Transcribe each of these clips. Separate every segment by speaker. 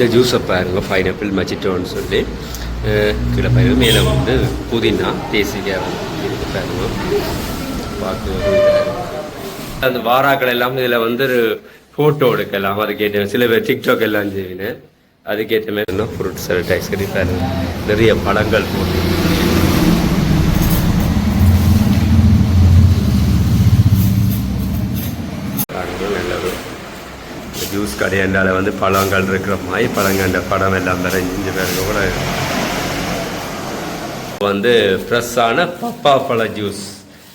Speaker 1: இந்த ஜூஸை பாருங்க பைனாப்பிள் மச்சிட்டோன்னு சொல்லி. கீழே பயிர் மேலே வந்து புதினா தேசிக்காய் இருக்கு பாருங்க. பார்க்க அந்த வாராக்கள் எல்லாம் இதில் வந்து ஃபோட்டோ எடுக்கலாம். அதுக்கேற்ற சில பேர் டிக்டாக் எல்லாம் செய்வினேன் அதுக்கேற்ற மாதிரி இன்னும் ஃப்ரூட் சரட் ஐஸ்கிரீம் பாருங்க. நிறைய பழங்கள் போட்டு பாருங்க, நல்ல ஒரு ஜூஸ் கடையாண்டால வந்து பழங்கள் இருக்கிற மாதிரி பழங்கண்ட படம் எல்லாம் வரைஞ்சி பாருங்க கூட வந்து ஃப்ரெஷ்ஷான பப்பா பழ ஜூஸ்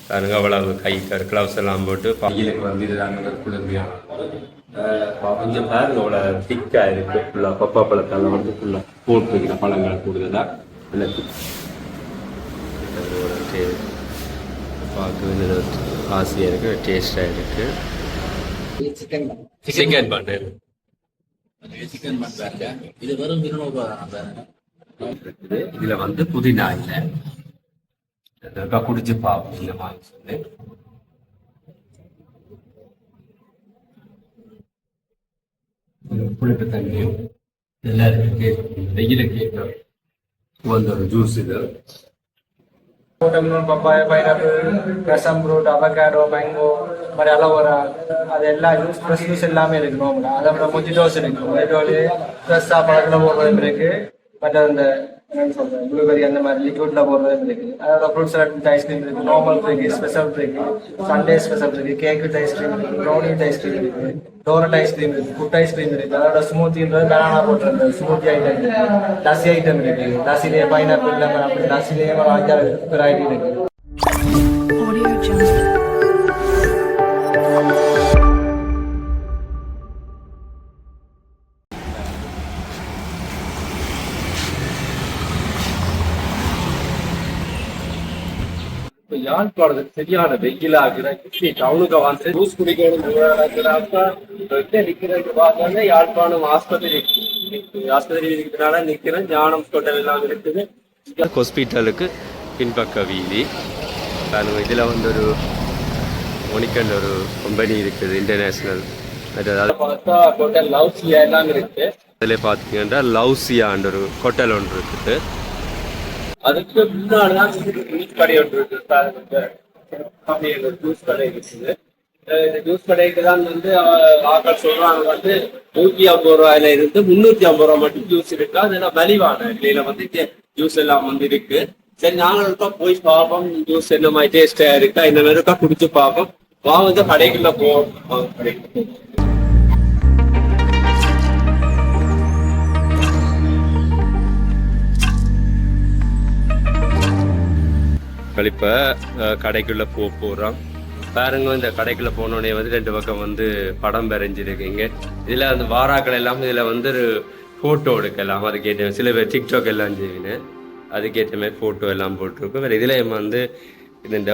Speaker 1: பாருங்க அவ்வளவு கை க்ளவுஸ் எல்லாம் போட்டு பையனுக்கு வந்து இதுதான் குளிர்மையான கொஞ்சம் பாருங்க அவ்வளோ திக்காக இருக்கு ஃபுல்லாக பப்பா பழத்தால் வந்து ஃபுல்லாக போட்டுருக்கிற பழங்களை கூடுதலாக நல்ல பார்க்க ஆசையாக இருக்கு டேஸ்டாக இருக்கு.
Speaker 2: சிக்கன்
Speaker 1: சிக்கன் பண்ணு
Speaker 2: சிக்கன் பாருங்க இது வெறும் இருநூறு ரூபா தான் பாருங்க
Speaker 1: இருக்குது இதுல வந்து புதினா இல்லை. அதற்காக குடிச்சு பார்ப்போம் இந்த மாதிரி சொல்லி. புளிப்பு தண்ணியும் இதெல்லாம் இருக்கு வெயில கேட்கும் வந்து ஒரு ஜூஸ் இது.
Speaker 3: தோட்டம்னு பப்பாய பைனாப்பிள் ரசம் ஃப்ரூட் அவகேடோ மேங்கோ மாதிரி அலோவேரா அது எல்லா ஜூஸ் ஃப்ரெஷ் ஜூஸ் எல்லாமே இருக்கு நோம்பில் அதை விட மொஜிட்டோஸ் இருக்கு. மொஜிட்டோலே ஃப்ரெஷ்ஷாக பழக்கிற ஒரு இருக்கு மற்ற அந்த ப்ளூபெரி அந்த மாதிரி லிக்விட்ல போடுறதும் இருக்கு அதோட ஃப்ரூட் சலாட் ஐஸ்கிரீம் இருக்கு நார்மல் இருக்கு ஸ்பெஷல் இருக்கு சண்டே ஸ்பெஷல் இருக்கு கேக் வித் ஐஸ்கிரீம் இருக்கு ப்ரௌனி வித் ஐஸ்கிரீம் இருக்கு டோரட் ஐஸ்கிரீம் இருக்கு ஃபுட் ஐஸ்கிரீம் இருக்கு அதோட ஸ்மூத்தின்றது பனானா போட்டுருந்த ஸ்மூத்தி ஐட்டம் இருக்கு லஸ்ஸி ஐட்டம் இருக்கு லஸ்ஸிலேயே பைனாப்பிள் லெமன் அப்படி லஸ்ஸிலேயே ஒரு அஞ்சாறு வெரைட்டி இருக்கு
Speaker 1: வந்து ஜூஸ் குடிக்கணும் எங்க நிக்கிறேன்னு பார்த்தோன்னா யாழ்ப்பாணம் ஆஸ்பத்திரி ஆஸ்பத்திரி இருக்கிறதுனால நிக்கிறேன் ஞானம் ஹோட்டல் எல்லாம் இருக்குது. ஹாஸ்பிட்டலுக்கு பின்பக்க வீதி. இதுல வந்து ஒரு மொனிக்கண்ட் ஒரு கம்பெனி இருக்குது இன்டர்நேஷனல் எல்லாம் இருக்கு. அதில் பார்த்தீங்கன்னா லவ்சியான்ற ஒரு ஹோட்டல் ஒன்று இருக்குது. அதுக்கு முன்னாடிதான் ஜூஸ் கடை ஒன்று இருக்கு. ஜூஸ் கடை இருக்குது. இந்த ஜூஸ் கடைக்கு தான் வந்து ஆக்கள் சொல்றாங்க வந்து நூத்தி ஐம்பது ரூபாயில இருந்து முன்னூத்தி ஐம்பது ரூபாய் மட்டும் ஜூஸ் இருக்கு. அதெல்லாம் மலிவான இல்லையில வந்து ஜூஸ் எல்லாம் வந்து இருக்கு. சரி நாங்களும் போய் பார்ப்போம். ஜூஸ் என்ன மாதிரி டேஸ்டா இருக்கா இந்த மாதிரி இருக்கா குடிச்சு பார்ப்போம். வா வந்து கடைக்குள்ள போவோம். கடைக்குள்ள போவோம். இப்போ கடைக்குள்ள போக போகிறோம் பாருங்க இந்த கடைக்குள்ள போனோடனே வந்து ரெண்டு பக்கம் வந்து படம் வரைஞ்சிருக்கீங்க. இதில் அந்த வாராக்கள் எல்லாம் இதில் வந்து ஒரு ஃபோட்டோ எடுக்கலாம். அதுக்கேற்ற சில பேர் டிக்டாக் எல்லாம் செய்வினேன் அதுக்கேற்ற மாதிரி ஃபோட்டோ எல்லாம் போட்டிருக்கோம். வேறு இதில் வந்து இந்த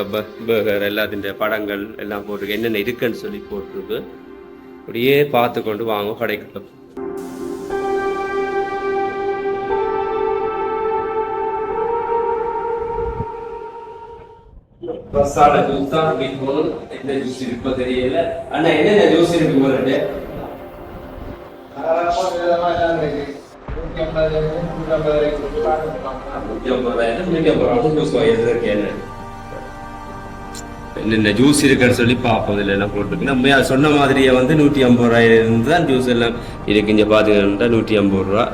Speaker 1: பர்கர் எல்லாத்தின் படங்கள் எல்லாம் போட்டிருக்கு என்னென்ன இருக்குன்னு சொல்லி போட்டிருக்கு அப்படியே பார்த்து கொண்டு வாங்க கடைக்குள்ள போ. ஜூஸ் தான் குடிக்கணும் எந்த ஜூஸ் இருக்கோ தெரியல. அண்ணா என்னென்ன ஜூஸ் இருக்கு? போறது என்னென்ன ஜூஸ் இருக்குன்னு சொல்லி பார்ப்போம் இதில் எல்லாம் போட்டுருக்கு. நம்ம சொன்ன மாதிரியே வந்து நூற்றி ஐம்பது ரூபாயிலிருந்து தான் ஜூஸ் எல்லாம் இருக்கு. இங்கே பார்த்தீங்கன்னா நூற்றி ஐம்பது ரூபா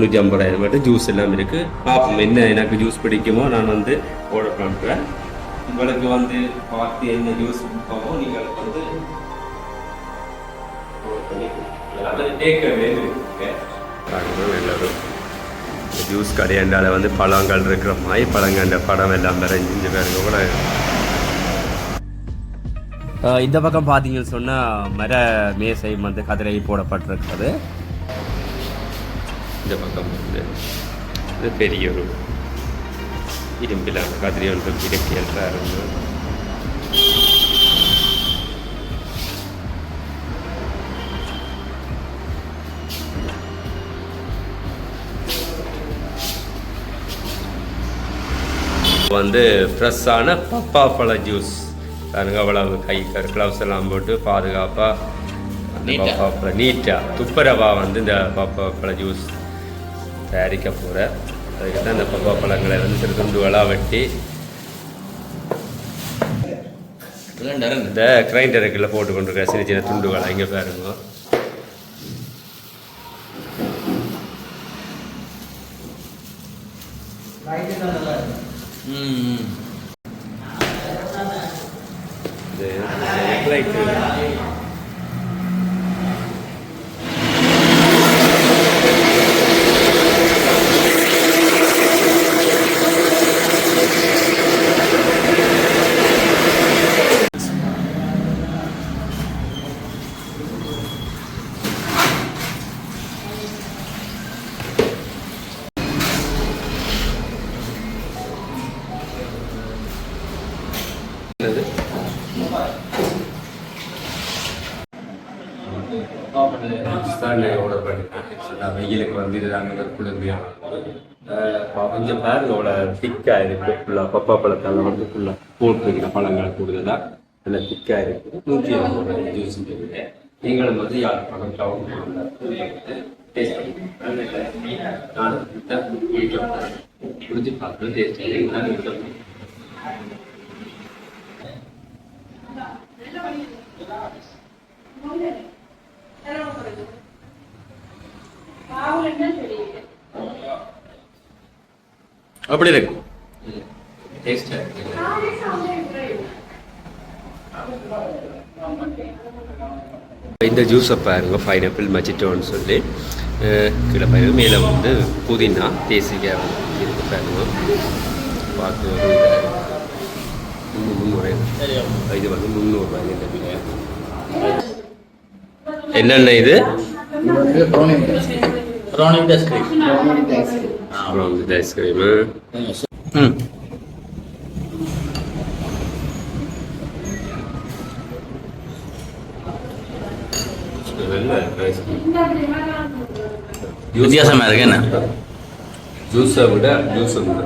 Speaker 1: நூற்றி ஐம்பது ரூபாய் மட்டும் ஜூஸ் எல்லாம் இருக்கு. பார்ப்போம் என்ன எனக்கு ஜூஸ் பிடிக்குமோ நான் வந்து ஆர்டர் பண்ணுறேன் உங்களுக்கு வந்து பார்த்து என்ன ஜூஸ் பிடிக்குமோ நீங்கள் வந்து ஜூஸ் கடையாண்டால வந்து பழங்கள் இருக்கிற மாதிரி பழங்கண்ட படம் எல்லாம் வரைஞ்சி பாருங்க கூட இந்த பக்கம் பார்த்தீங்கன்னு சொன்னால் மர மேசை வந்து கதிரை போடப்பட்டிருக்கிறது. இந்த பக்கம் வந்து இது பெரிய ஒரு ஒன்று கிடைக்கிற பாருங்க வந்து ஃப்ரெஷ்ஷான பப்பா பழ ஜூஸ். பாருங்க அவ்வளவு கை க்ளவுஸ் எல்லாம் போட்டு பாதுகாப்பாக
Speaker 2: நீட்டா.
Speaker 1: பப்பாப்பழம் நீட்டா துப்பரவா வந்து இந்த பப்பாப்பழ ஜூஸ் தயாரிக்க போகிற அதுக்கு தான் இந்த பப்பாப்பழங்களை வந்து சிறு துண்டுகளாக வெட்டி
Speaker 2: ரெண்டு ரெண்டு
Speaker 1: இந்த கிரைண்டருக்குள்ள போட்டு கொண்டிருக்கிற சின்ன சின்ன துண்டுகளை இங்கே பாருங்க
Speaker 2: ம்
Speaker 1: பண்ணிட்டேன் வெயிலுக்கு வந்து இது நாங்கள் குளிர்மையாக கொஞ்சம் பாருங்க அவ்வளோ திக்காக இருக்குது ஃபுல்லாக பப்பா பழத்தால் வந்து ஃபுல்லாக போட்டுருக்கிற பழங்கள் கூடுதலாக நல்லா திக்காக இருக்குது நூற்றி ஐம்பது ரூபாய் ஜூஸ் நீங்களும் வந்து டவுன் டேஸ்ட் பண்ணி நானும் குடிச்சு பார்க்குறது டேஸ்ட் பண்ணி
Speaker 2: அப்படி இருக்கு.
Speaker 1: இந்த ஜூஸை பாருங்க பைனாப்பிள் மச்சிட்டோன்னு சொல்லி கீழே பாருங்க மேலே வந்து புதினா தேசிக்காய் வந்து இருக்கு பாருங்க. பார்த்து முந்நூறு. இது வந்து இந்த விலை. என்னென்ன இது?
Speaker 2: ப்ரௌனி ஐஸ்கிரீம்
Speaker 1: அப்புறம் வந்து ஐஸ்கிரீமு ம் நல்ல ஐஸ்கிரீம்
Speaker 2: வித்தியாசமா இருக்கு என்ன
Speaker 1: ஜூஸை விட ஜூஸை விட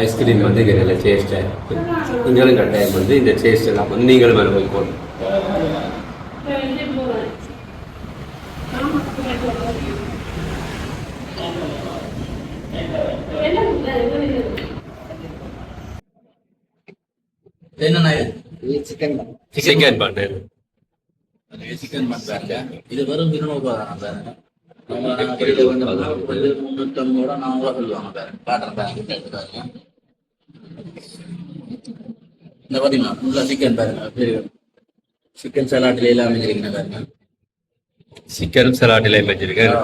Speaker 1: ஐஸ்கிரீம் வந்து இங்கே நல்ல டேஸ்டாக இருக்குது நீங்களும் கட்டாயம் வந்து இந்த டேஸ்ட் எல்லாம் வந்து நீங்களும் அனுபவிக்கணும்
Speaker 2: என்னண்ணா இது
Speaker 1: சிக்கன் பண்ணு
Speaker 2: சிக்கன் மசாலா இது வெறும் இருநூறு ரூபா தான் பாருங்க முந்நூற்றம்பது ரூபா நானூறுவா சொல்லுவாங்க பாருங்க காட்டுறேன் பாருங்க இந்த பார்த்தீங்கன்னா ஃபுல்லாக சிக்கன் பாருங்க சிக்கன் சலாட்டில் எல்லாம் பாருங்க.
Speaker 1: சிக்கன் சலாட்டில் வச்சிருக்கேன்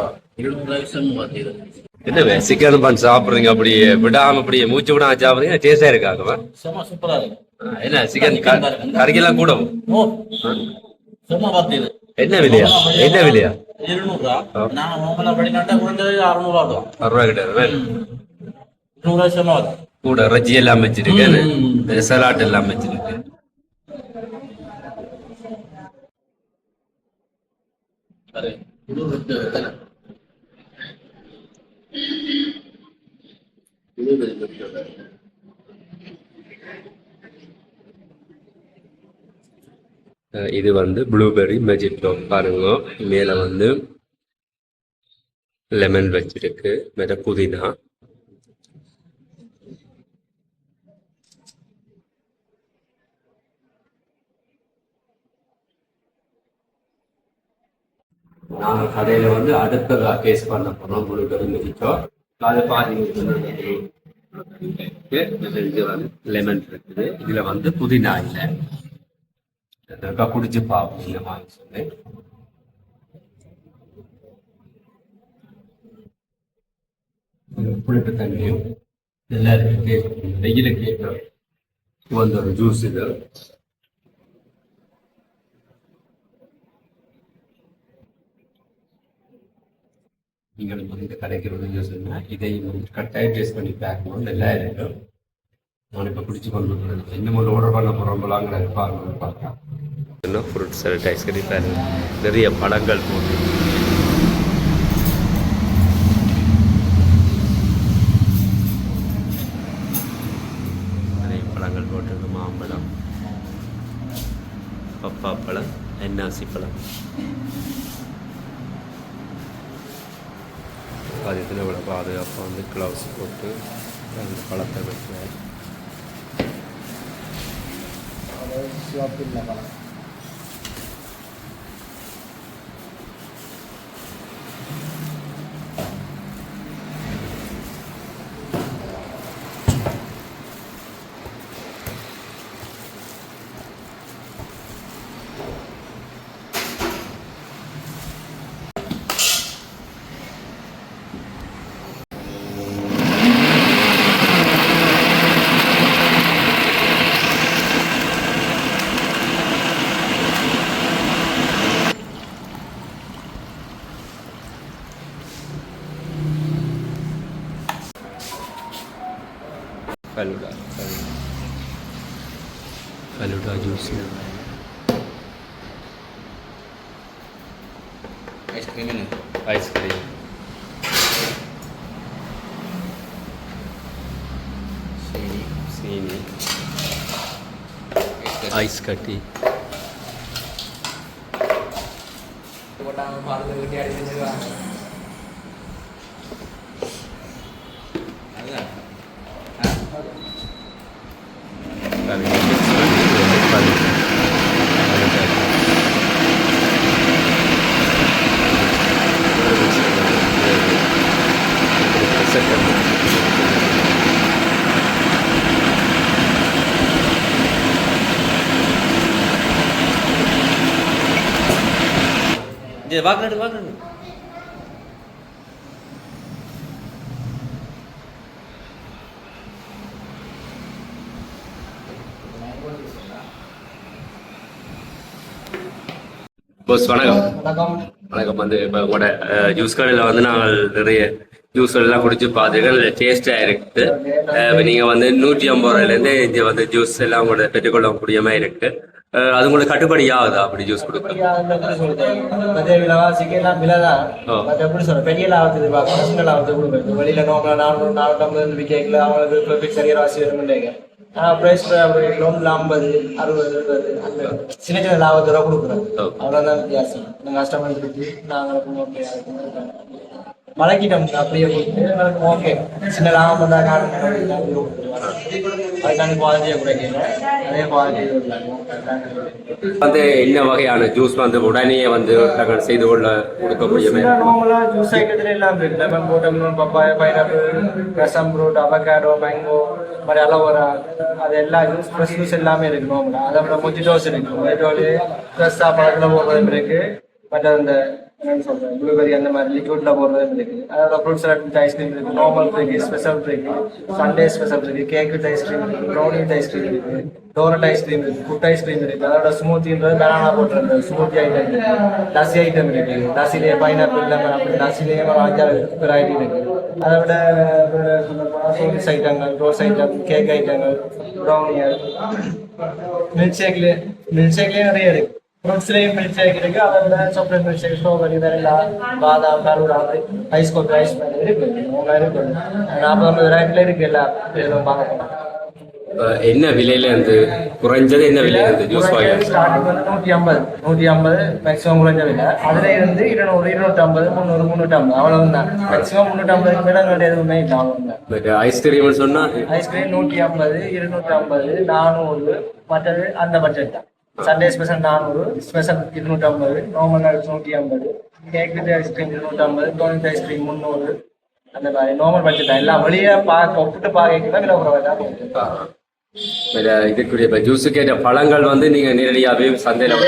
Speaker 2: இருநூறு வருஷம் பார்த்தீங்க
Speaker 1: என்ன சிக்கன் பண்ணி சாப்பிட்றீங்க அப்படியே விடாம அப்படியே மூச்சு விடாம சாப்பிட்றீங்க டேஸ்டாக இருக்காங்க
Speaker 2: செம்ம சூப்பராக இருக்கு.
Speaker 1: என்ன சிக்கன் கறிக்கெல்லாம் கூட? என்ன விலையா? என்ன விலையா?
Speaker 2: இருநூறுவா நான் உங்களை குறைஞ்சது அறுநூறுவா
Speaker 1: அறுபா கூட ரஜ்ஜி எல்லாம் வச்சிருக்கேன்.
Speaker 2: ம்.
Speaker 1: சலாட் எல்லாம் வச்சிருக்கு இது வந்து ப்ளூபெர்ரி மெஜிட்டோ பாருங்க. மேலே வந்து லெமன் வச்சிருக்கு. மேலே புதினா. நாங்கள் வந்து அடுத்ததாக கேஸ் பண்ண போகிறோம் ப்ளூபெர்ரி மெஜிட்டோ அதை பாருங்க. வந்து லெமன் இருக்குது. இதில் வந்து புதினா இல்லை. குடிச்சு பார்ப்போம் இந்த மாதிரி சொல்லி. புளிப்பு தண்ணியும் எல்லாருக்கும் வெயில வெயிலுக்கு வந்து ஒரு ஜூஸ் இது. நீங்கள் வந்து இந்த கடைக்கு ஒரு ஜூஸ் இதையும் வந்து கட்டாயம் டேஸ்ட் பண்ணி பார்க்கணும் நல்லா இருக்கும் நான் இப்போ குடிச்சு கொண்டு போகிறேன் இன்னும் ஒன்று ஆர்டர் பண்ண போகிறோம் போலாங்கிற பாருங்க பார்க்கலாம் இன்னும் ஃப்ரூட் சாலட் ஐஸ்கிரீம் பாருங்க நிறைய பழங்கள் போட்டு. நிறைய பழங்கள் போட்டிருக்கு மாம்பழம் பப்பா பழம் என்னாசி பழம். அது இதில் இவ்வளோ பாதுகாப்பாக வந்து க்ளவுஸ் போட்டு அந்த பழத்தை வைக்கிறார்
Speaker 3: சிவப்பு பழம்.
Speaker 2: ஐஸ்கிரீம் என்ன
Speaker 1: ஐஸ்கிரீம்
Speaker 2: சரி
Speaker 1: சீனி ஐஸ் கட்டி
Speaker 3: போட்டாங்க
Speaker 1: இது வாக்குறது வாக்குறது போஸ் வணக்கம்.
Speaker 3: வணக்கம்.
Speaker 1: வணக்கம். வந்து இப்போ உங்களோட ஜூஸ் கடையில் வந்து நாங்கள் நிறைய ஜூஸ் எல்லாம் குடிச்சு பார்த்தீர்கள் டேஸ்டாக இருக்குது இப்ப நீங்கள் வந்து நூற்றி ஐம்பது ரூபாயிலேருந்து இங்கே வந்து ஜூஸ் எல்லாம் கூட பெற்றுக்கொள்ளக்கூடிய மாதிரி இருக்கு. அஹ் அது உங்களுக்கு கட்டுப்படி ஆகுதா? அப்படி ஜூஸ் கொடுக்க.
Speaker 3: பெரிய லாபத்துக்கு சின்ன லாபத்துக்கு கொடுக்குறது வெளியில நோம்பல நானூறு நானூற்றம்பது விற்கல அவங்களுக்கு சரியா ராசி வரும்ன்றீங்க ஆனால் ப்ரைஸ் நோம்பில் ஐம்பது அறுபது எழுபது அந்த சின்ன சின்ன லாபத்தோட கொடுக்குறோம். அவ்வளோதான் வித்தியாசம் நாங்கள் நாங்கள் மலக்கிட்டோம் அப்படியே கொடுத்து எங்களுக்கு ஓகே சின்ன லாபம் வந்தால் காரணம் அதுக்கான குவாலிட்டியை குறைக்கல அதே குவாலிட்டி
Speaker 1: வந்து என்ன வகையான ஜூஸ் வந்து உடனே வந்து நாங்கள் செய்து கொள்ள கொடுக்கக்கூடிய மாதிரி? இருக்கும்?
Speaker 3: நார்மலா ஜூஸ் ஐட்டத்துல எல்லாம் இருக்கு. லெமன் போட்டோம் பப்பாயா பைனாப்பிள் ரசம் ஃப்ரூட் அவகாடோ மேங்கோ மாதிரி அலோவரா அது எல்லா ஜூஸ் ஃப்ரெஷ் ஜூஸ் எல்லாமே இருக்கு நார்மலா அதை விட மொஜிட்டோஸ் இருக்கு. மொஜிட்டோலு ஃப்ரெஷ்ஷா பழத்தில் போடுறதும் இருக்கு. பட் அந்த ப்ளூபெரி அந்த மாதிரி லிக்விட்ல போடுறதும் இருக்கு அதோட ஃப்ரூட் சலாட் ஐஸ்கிரீம் இருக்கு நார்மல் இருக்கு ஸ்பெஷல் இருக்கு சண்டே ஸ்பெஷல் இருக்கு கேக் வித் ஐஸ்கிரீம் இருக்கு ப்ரௌனி வித் ஐஸ்கிரீம் இருக்கு டோரட் ஐஸ்கிரீம் இருக்கு ஃபுட் ஐஸ்கிரீம் இருக்கு அதோட ஸ்மூத்தின்றது பனானா போட்டுருந்த ஸ்மூத்தி ஐட்டம் இருக்கு லஸ்ஸி ஐட்டம் இருக்கு லஸ்ஸிலேயே பைனாப்பிள் லெமன் அப்படி லஸ்ஸிலேயே ஒரு அஞ்சாறு வெரைட்டி இருக்கு அதை விட ஃப்ரூட்ஸ் ஐட்டங்கள் ரோஸ் ஐட்டம் கேக் ஐட்டங்கள் ப்ரௌனியர் மில்க் ஷேக்ல மில்க் ஷேக்லேயே நிறைய இருக்கு ஷேக் இருக்கு. அதை விட chocolate milk shake strawberry vanilla பாதாம் ஃபலூடா ஐஸ் கோப்பி ஐஸ் இருக்கு. இருக்கு. நாற்பது வெரைட்டில இருக்கு எல்லா எதுவும் பார்க்க
Speaker 1: என்ன விலையில இருந்து குறைஞ்சது என்ன விலையில இருந்து ஜூஸ் வாங்கி
Speaker 3: ஸ்டார்டிங் வந்து நூற்றி ஐம்பது. நூற்றி ஐம்பது மேக்ஸிமம் குறைஞ்ச விலை. அதுல இருந்து இருநூறு இருநூற்றி ஐம்பது முந்நூறு முந்நூற்றி ஐம்பது அவ்வளவு தான் மேக்ஸிமம் முந்நூற்றி ஐம்பதுக்கு மேலே வேண்டிய எதுவுமே இல்லை அவ்வளவு
Speaker 1: பட் ஐஸ்கிரீம்னு சொன்னா
Speaker 3: ஐஸ்கிரீம் நூற்றி ஐம்பது இருநூற்றி ஐம்பது நானூறு மற்றது அந்த பட்ஜெட் தான். சண்டே ஸ்பெஷல் நானூறு ஸ்பெஷல் இருநூற்றி ஐம்பது நார்மல் நூற்றி ஐம்பது கேக் வித் ஐஸ்கிரீம் இருநூற்றி ஐம்பது டோனிக் ஐஸ்கிரீம் முந்நூறு அந்த மாதிரி நார்மல் பட்ஜெட் தான். எல்லாம் வெளியே பார்க்க ஒப்பிட்டு பார்க்க விலை குறைவாக தான்
Speaker 1: இப்போ ஜூஸுக்கு ஏற்ற பழங்கள் வந்து நீங்க நேரடியாகவே சந்தையில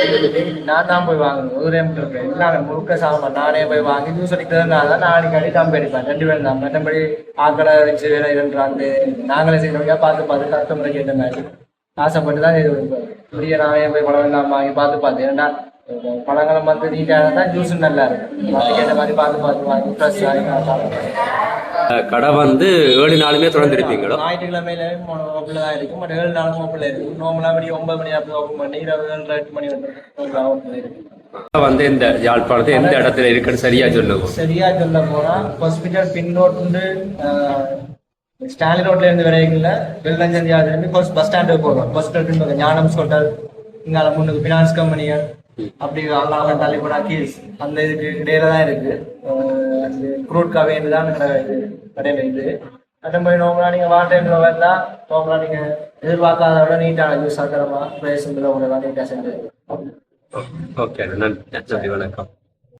Speaker 3: நான் தான் போய் வாங்கணும். டைம் இருக்கேன் எல்லாமே முழுக்க சாமான் நானே போய் வாங்கி ஜூஸ் அடிக்கிறதுனால தான் நான் அடிக்கடி தம்பி அடிப்பேன் ரெண்டு பேரும் தான். மற்றபடி ஆக்களை வச்சு வேலை இரண்டு நாங்களே செய்யறவங்க பார்த்து பார்த்து கஸ்டமரை கேட்ட மாதிரி. ஆசைப்பட்டு தான் இது இப்படியே நானே போய் பழம் எல்லாம் வாங்கி பார்த்து பார்த்து. ஏன்னா பழங்களும் வந்து நீட்டாக தான் ஜூஸும் நல்லா இருக்கும். அதுக்கேற்ற மாதிரி பார்த்து பார்த்து வாங்கி ஃப்ரெஷ்
Speaker 1: கடை வந்து ஏழு நாளுமே தொடர்ந்து இருப்பீங்களோ?
Speaker 3: ஞாயிற்றுக்கிழமையில ஓப்பில் தான் இருக்கும். பட் ஏழு நாளும் ஓப்பில் இருக்கும். நார்மலாக அப்படி ஒன்பது மணி அப்படி ஓப்பன் பண்ணி இருபது ஏழு எட்டு மணி வரைக்கும் ஓப்பில் இருக்கும்
Speaker 1: கடை வந்து இந்த யாழ்ப்பாணத்தை எந்த இடத்துல இருக்குன்னு சரியா சொல்லுங்க.
Speaker 3: சரியா சொல்ல போனா ஹாஸ்பிட்டல் பின் ரோட் ஸ்டான்லி ரோட்ல இருந்து விரைவில் வெள்ளஞ்சந்தி இருந்து ஃபர்ஸ்ட் பஸ் ஸ்டாண்டுக்கு போகிறோம் பஸ் பின் பக்கம் ஞானம்ஸ் ஹோட்டல் இங்கால முன்னுக்கு ஃபினான்ஸ் கம்பெனிகள் அப்படி அல்லாமல் தள்ளிப்படா கீஸ் அந்த இதுக்கு இடையில தான் இருக்கு. குரூட் கவேன்னு தான் எங்களோட இது கடையில் இது. அதே மாதிரி நோம்பலா நீங்கள் வார டைமில் வந்தால் நோம்பலா நீங்கள் எதிர்பார்க்காத விட நீட்டான ஜூஸ் ஆக்கிறமா ப்ரைஸ் உங்களை நீட்டாக செஞ்சு.
Speaker 1: ஓகே நன்றி. வணக்கம்.